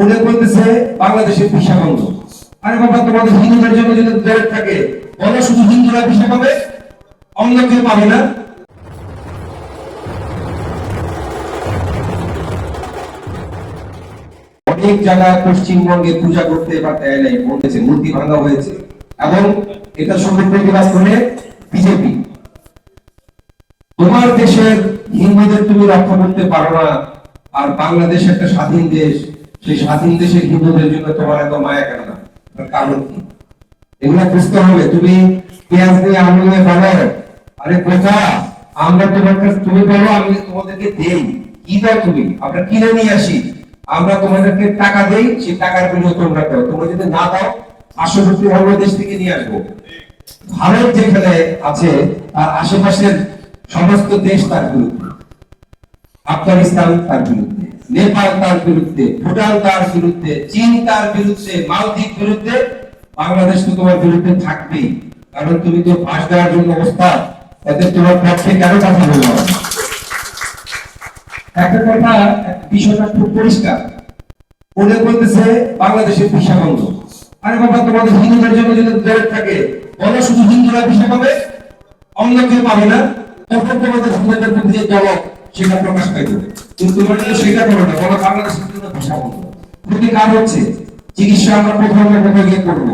উনি বলতেছে বাংলাদেশের বন্ধ। আরে বাবা, তোমাদের হিন্দুদের জন্য যদি ব্যারেক থাকে, বলো শুধু হিন্দুরা ভিসা পাবে? অন্য কেউ পাবে না। অনেক জায়গায় পশ্চিমবঙ্গে পূজা করতে বা দেয় নাই, বলেছে, মূর্তি ভাঙা হয়েছে। এবং এটা সঙ্গে প্রতিবাদ করে বিজেপি। তোমার দেশের হিন্দুদের তুমি রক্ষা করতে পারো না, আর বাংলাদেশ একটা স্বাধীন দেশ। সেই স্বাধীন দেশের হিন্দুদের জন্য তোমার এত মায়া কেন না? কারণ কি? এগুলো বুঝতে হবে। তুমি পেঁয়াজ দিয়ে আলু দিয়ে আরে কোথা, আমরা তোমার কাছে তুমি বলো, আমি তোমাদেরকে দেই। কি দাও তুমি? আমরা কিনে নিয়ে আসি। আমরা তোমাদেরকে টাকা দেই, সেই টাকার বিনিময়ে তোমরা দাও। তোমরা যদি না দাও পার্শ্ববর্তী অন্য দেশ থেকে নিয়ে আসব। ভারত যেখানে আছে, তার আশেপাশের সমস্ত দেশ তার বিরুদ্ধে। আফগানিস্তান তার বিরুদ্ধে। নেপাল তার বিরুদ্ধে, ভুটান তার বিরুদ্ধে, চীন তার বিরুদ্ধে, মালদ্বীপ বিরুদ্ধে, বাংলাদেশ তো তোমার বিরুদ্ধে থাকবেই। কারণ তুমি তো পাশ দেওয়ার জন্য অবস্থা তাদের তোমার পক্ষে কেন কথা বলব একটা কথা বিষয়টা খুব পরিষ্কার। উনি বলতেছে বাংলাদেশের ভিসা আরে বাবা, তোমাদের হিন্দুদের জন্য যদি থাকে, বলো শুধু হিন্দুরা ভিসা পাবে? অন্য কেউ পাবে না। তখন তোমাদের হিন্দুদের প্রতি যে দলক, সেটা প্রকাশ পাই দেবে কিন্তু তোমরা সেটা করো না বলো ভিসা বন্ধ ক্ষতি কার হচ্ছে, চিকিৎসা আমরা কোথায় গিয়ে করব।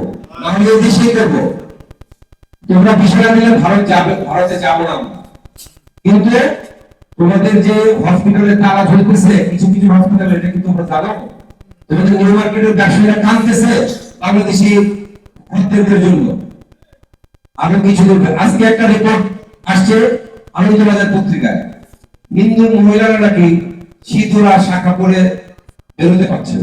দেশেই করব। তোমরা নিলে ভারত যাবে, ভারতে যাব না আমরা। কিন্তু তোমাদের যে হসপিটালে তালা ঝুলতেছে কিছু কিছু হসপিটালে এটা কি তোমরা জানো? তোমাদের নিউ মার্কেটের ব্যবসায়ীরা কাঁদতেছে বাংলাদেশি জন্য। আরও কিছু আজকে একটা রিপোর্ট আসছে আনন্দবাজার পত্রিকায়। হিন্দু মহিলারা নাকি শীতরা শাখা পরে বেরোতে পারছে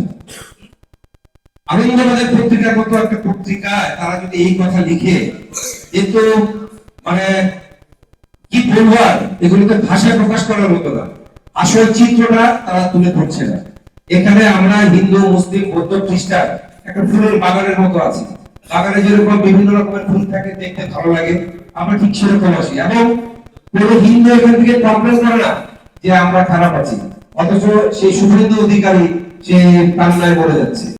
আনন্দবাজার পত্রিকার মতো একটা পত্রিকায় তারা যদি এই কথা লিখে কিন্তু মানে কি বলব আর? এগুলোকে ভাষায় প্রকাশ করার মতো না। আসল চিত্রটা তারা তুলে ধরছে না। এখানে আমরা হিন্দু, মুসলিম, বৌদ্ধ, খ্রিস্টান একটা ফুলের বাগানের মতো আছি। বাগানে যেরকম বিভিন্ন রকমের ফুল থাকে, দেখতে ভালো লাগে। আমরা ঠিক সেরকম আছি। এবং কোনো হিন্দু এখান থেকে কমপ্লেন করে না যে আমরা খারাপ আছি? অথচ সেই শুভেন্দু অধিকারী সে বাংলায় বলে যাচ্ছে।